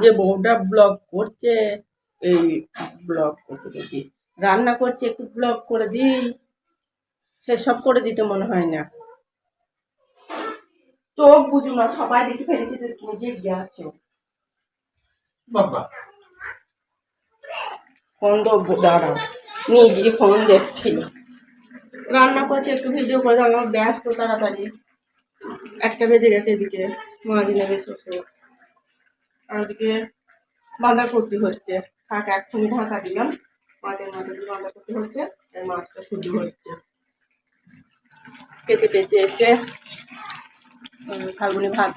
যে বউটা ব্লগ করছে এই ব্লগ করতে দেখি। রান্না করছে একটু ব্লগ করে দিই। সেসব করে দিতে মনে হয় না। চোখ বুঝু না সবাই দেখে ফেলেছে যে তুমি যে গেছো। বাবা। ফোন তো দাঁড়াও। নিয়ে গিয়ে ফোন দেখছিল রান্না করছে একটু ভিডিও করে আমার ব্যস্ত তাড়াতাড়ি। একটা বেজে গেছে এদিকে মাঝি নেবে শ্বশুর। আর ওদিকে বাঁধা করতে হচ্ছে। থাক এক্ষুনি ঢাকা দিলাম। মাছের মাথা দিয়ে করতে হচ্ছে আর মাছটা শুদ্ধ হচ্ছে। কেটে টেচে এসে ফাল্গুনি ভাত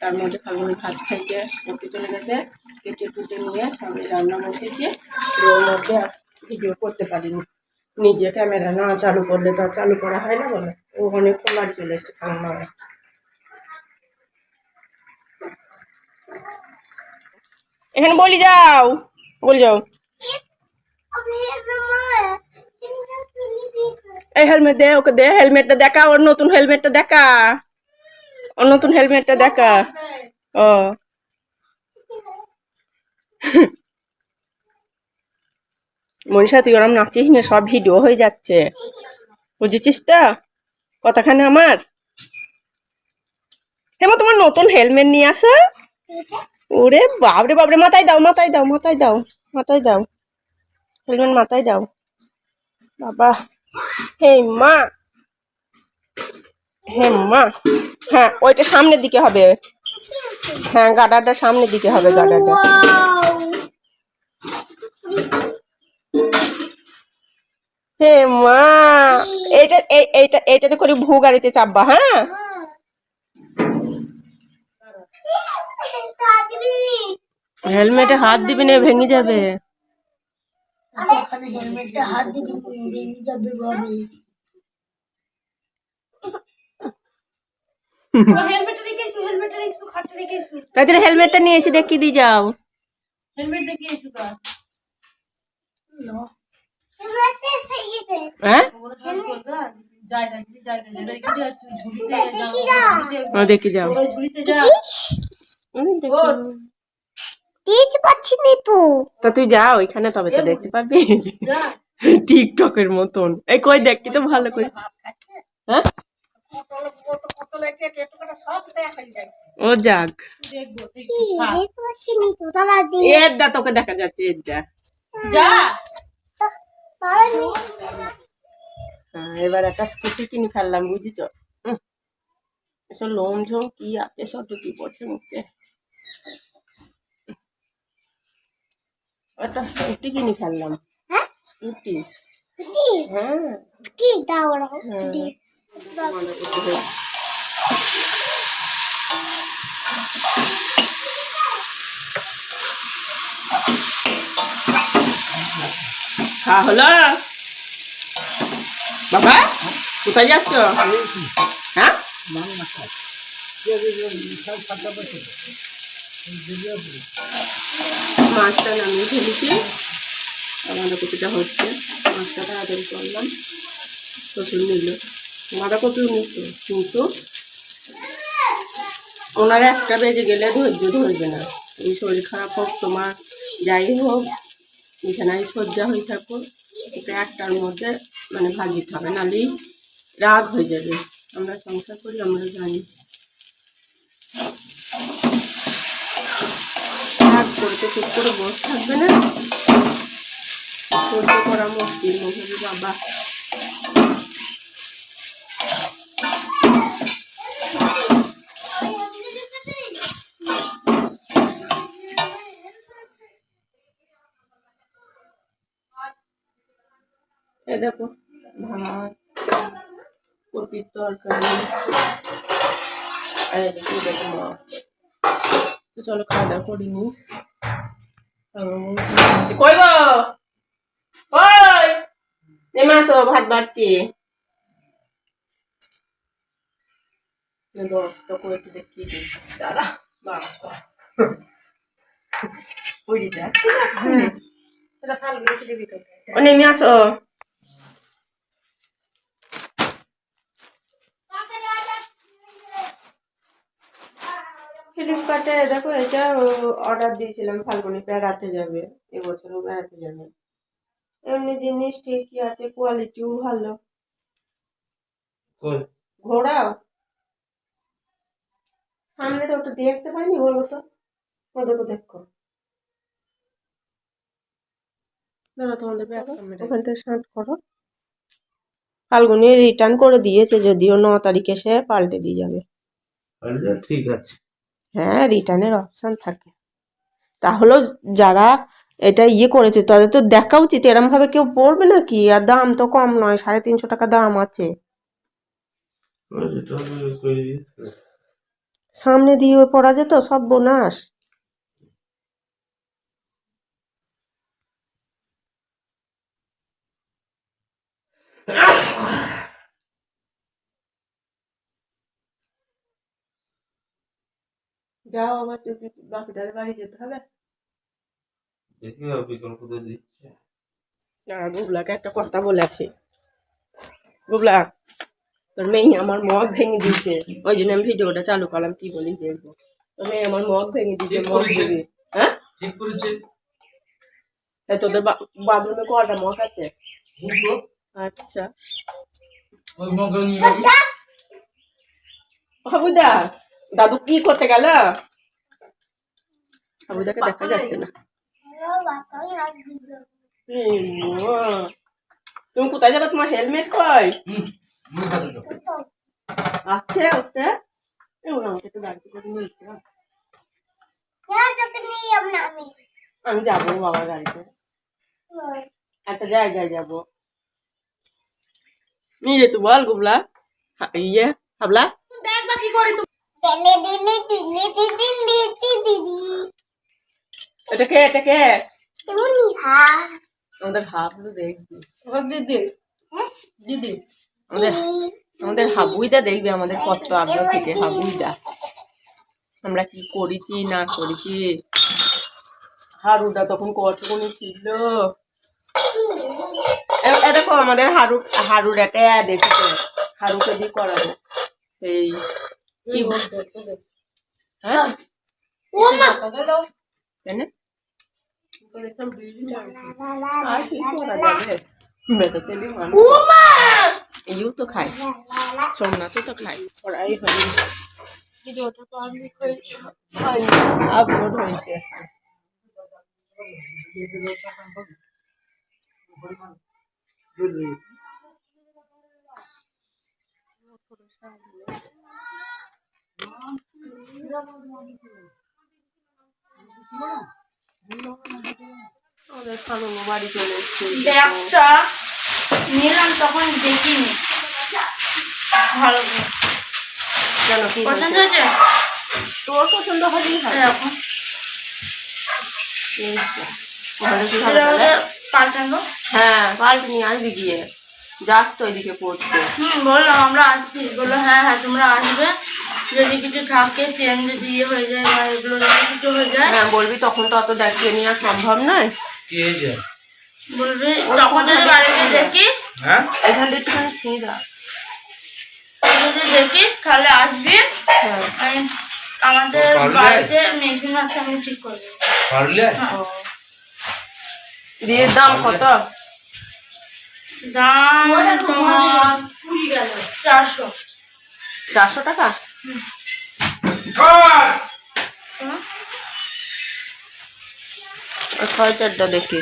তার মধ্যে ফাল্গুনি ভাত খাইতে করতে চলে গেছে। কেটে টুটে নিয়ে সবাই রান্না বসেছে। ওর মধ্যে ভিডিও করতে পারিনি। নিজে ক্যামেরা না চালু করলে তো চালু করা হয় না বলে। ও অনেকক্ষণ বাড়ি চলে এসেছে খাওয়া এখানে বলি যাও। বলি যাও। এই হেলমেট দে, ওকে দে, হেলমেটটা দেখা, ওর নতুন হেলমেটটা দেখা। ওর নতুন হেলমেটটা দেখা। ও। মনীষা, তুই ওরম নাচিস না, সব ভিডিও হয়ে যাচ্ছে। বুঝেছিস তো? কতখানে আমার? হেমা, তোমার নতুন হেলমেট নিয়ে আসো। ওরে বাবরে বাবরে মাথায় দাও মাথায় দাও মাথায় দাও মাথায় দাও। হেলমেট মাথায় দাও। বাবা, হে মা হে মা। হ্যাঁ ওইটা সামনের দিকে হবে। হ্যাঁ গাডারটা সামনের দিকে হবে, গাডারটা। হে মা, এইটা, এই- এইটা, এইটাতে করে ভু গাড়িতে চাপবা হ্যাঁ? হেলমেটে হাত দিবি না ভেঙে যাবে। হাত দিবি ভেঙে যাবে বাবু হেলমেট হেলমেটটা নিয়ে এসে দেখিয়ে দিয়ে যাও। হেলমেট এসো হ্যাঁ যাও। ঝুড়িতে দেখি যাও। পারছি না তো। তা তুই যা ওইখানে তবে তো দেখতে পারবি যা। টিকটকের মতন। এই কই দেখি তো ভালো করে হ্যাঁ? ও যাক। তোকে দেখা যাচ্ছে যা। হ্যাঁ, এবার একটা স্কুটি কিনে ফেললাম বুঝিস এসব লোম ঝোম কি আছে সব ঢুকি পড়ছে মুখে? একটা স্কুটি কিনে ফেললাম। হ্যাঁ? স্কুটি। কি হ্যাঁ। কি দাও মনে হবে। খাওয়া হলো। বাবা কোথায় যাচ্ছ? হ্যাঁ? মাছটা নামিয়ে ফেলেছি। বাঁধাকপিটা হচ্ছে। মাছটা তাড়াতাড়ি করলাম। শ্বশুর নিল। বাঁধাকপিও নিত কিন্তু ওনার একটা বেজে গেলে ধৈর্য ধরবে না। তুমি শরীর খারাপ হোক, তোমার যাই হোক, বিছানায় সজ্জা হয়ে থাকো। ওকে একটার মধ্যে মানে ভাজিতে হবে, নাহলেই রাগ হয়ে যাবে। আমরা সংসার করি, আমরা জানি রাগ করতে চুপ করে বসে, থাকবে না? সহ্য করা মুশকিল মহিলা বাবা। দেখো, ভাত, কপির তরকারি দেখো মাছ। তো চলো খাওয়া দাওয়া করিনি কই গো? ওই নেমে আসো ভাত বাড়ছি। দশ তো একটু দেখিয়ে দিই। দাঁড়া বাবা। পড়ে যাচ্ছে এটা ফালগুলো রেখে দিবি তো ও নেমে আসো। ফ্লিপকার্টে দেখো এটা অর্ডার দিয়েছিলাম ফাল্গুনি বেড়াতে যাবে এবছরও বেড়াতে যাবে। এমনি জিনিস ঠিকই আছে কোয়ালিটিও ভালো। ঘোড়াও? সামনে তো ওটা দেখতে পাইনি বলো তো। ও দেখো? ওখানটা শার্ট করো। ফাল্গুনি রিটার্ন করে দিয়েছে যদিও ন তারিখে সে পাল্টে দিয়ে যাবে। আচ্ছা ঠিক আছে। হ্যাঁ রিটার্নের অপশান থাকে। তাহলেও যারা এটা ইয়ে করেছে তাদের তো দেখা উচিত। এরমভাবে কেউ পড়বে নাকি? আর দাম তো কম নয় সাড়ে তিনশো টাকা দাম আছে। সামনে দিয়ে পড়া যেত সব বোনাস। যাও আবার তুই বাপিদার বাড়ি যেতে হবে। দেখি বিকল্প তো দিচ্ছে। আর গুবলাকে একটা কথা বলেছি। গুবলা তোর মেয়ে আমার মগ ভেঙে দিয়েছে। ওই জন্য আমি ভিডিওটা চালু করলাম কি বলি দেখব। তোর মেয়ে আমার মগ ভেঙে দিয়েছে মগ করেছে। ভেঙে। হ্যাঁ? ঠিক করেছে। তাই তোদের বাথরুমে কটা মগ আছে? আচ্ছা। ওই মগে। হাবুদা দাদু কি করতে গেল? দেখা যাচ্ছে না। তুমি কোথায় যাবে? তোমার হেলমেট কই? দাও। আছে ওতে। আমাকে করে আমি। যাব বাবার গাড়িতে। একটা জায়গায় যাব। নিয়ে যেত বল গুবলা। ইয়ে হাবলা। দেখবা কি করি এটা কে এটা কে? আমাদের হাবলু দেখবি। ওকে দিদি। দিদি। আমাদের আমাদের হাবুইদা দেখবে আমাদের কত আগ্রহ থেকে হাবুইদা। আমরা কি করেছি না করেছি? হারুদা তখন কতক্ষণ ছিল? দেখো আমাদের হারু হারুর একটা অ্যাড এসেছে হারুকে দিয়ে করাবো। সেই কি বলতে তোকে হ্যাঁ গেল কেন আর কি করা যাবে বেটা তেলি মানুষ ইউ তো খাই সোমনাথও তো খাই পড়াই হয়নি ভিডিওটা তো আমি হয়নি আপলোড হয়েছে আমাদের খালামা বাড়ি চলে এসেছে। ব্যাগটা নিলাম তখন দেখিনি। ভালো করে। কি পছন্দ হয়েছে? হয়েছে তোর পছন্দ হলেই হয়। পাল্টানো হ্যাঁ নিয়ে আসবি গিয়ে। যাস তো ওইদিকে পড়তে হুম বললাম আমরা আসছি। বলল হ্যাঁ হ্যাঁ তোমরা আসবে। যদি কিছু থাকে চেন যদি ইয়ে হয়ে যায় বা এগুলো যদি কিছু হয়ে যায় হ্যাঁ বলবি তখন তো অত দেখিয়ে নেওয়া সম্ভব নয়। কি হয়েছে বলবি তখন যদি বাড়িতে দেখিস হ্যাঁ? এখানটা একটুখানি ছিঁড়া যদি দেখিস তাহলে আসবি। হ্যাঁ। আমাদের বাড়িতে মেশিন আছে আমি ঠিক করে দেবো। পারলে? ও। দিয়ে দাম কত? দাম তোমার চারশো। চারশো টাকা? দেখি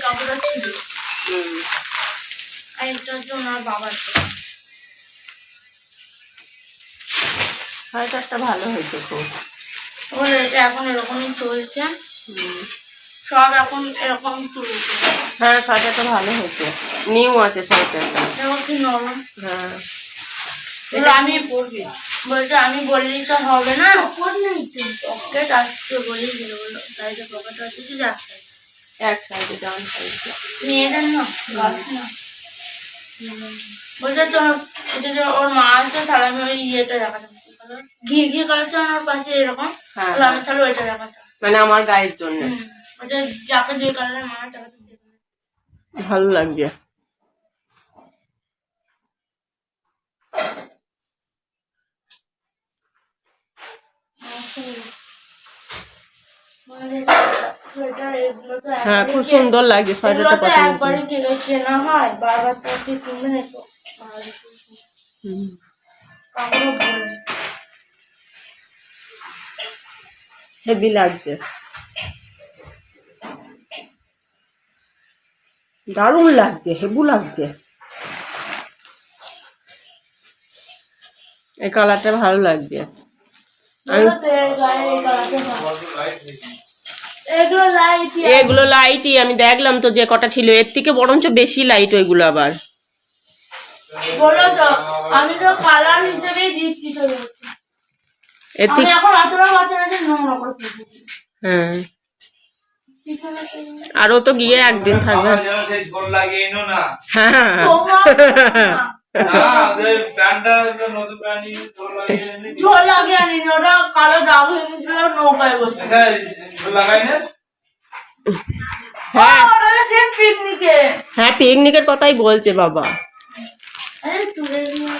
কাপড়টা ছিল আর বাবার সোয়েটারটা ভালো হয়েছে খুব। এটা এখন এরকমই চলছে হুম। সব এখন এরকম তুলছে হ্যাঁ সোয়েটারটা ভালো হয়েছে। নিউ আছে সোয়েটারটা কি নরম। হ্যাঁ। আমি পড়বি বলছে আমি বললেই তো হবে না। পকেট আসছে বলেই দিল বলল সাইডে পকেট আছে কি যাচ্ছে এক সাইডে ডান সাইডে। মেয়েদের না? বলছে তো যে ওর মা আছে তাহলে আমি ওই ইয়েটা দেখাতাম ঘি ঘি কালার ওর পাশে এরকম হ্যাঁ আমি তাহলে ওইটা দেখাতাম মানে আমার গায়ের জন্য। বলছে যাকে যে কালারের মা তাকে ভালো লাগছে মানে সোয়েটার এগুলো তো হ্যাঁ খুব সুন্দর লাগছে সোয়েটারটা পছন্দ একবারই কেনা হয় বারবার তো হুম। হেভি লাগছে। দারুণ লাগছে হেবু লাগছে। এই কালারটা ভালো লাগছে। এগুলো লাইটই আমি দেখলাম তো যে কটা ছিল। এর থেকে বরঞ্চ বেশি লাইট ওইগুলো আবার। বলো তো আমি তো কালার হিসেবেই দিচ্ছি তো এর থেকে এখন অতটা বাচ্চা না যে নোংরা করে হ্যাঁ। পিছনে তো- আরও তো গিয়ে একদিন থাকবে। হ্যাঁ। ঝোল লাগিয়ে আনিনি? ওটা কালো দাগ হয়ে গেছিল নৌকায় বসে। হ্যাঁ। ওটা তো সে পিকনিকে হ্যাঁ পিকনিকের কথাই বলছে বাবা। আরে তুলে নিয়ে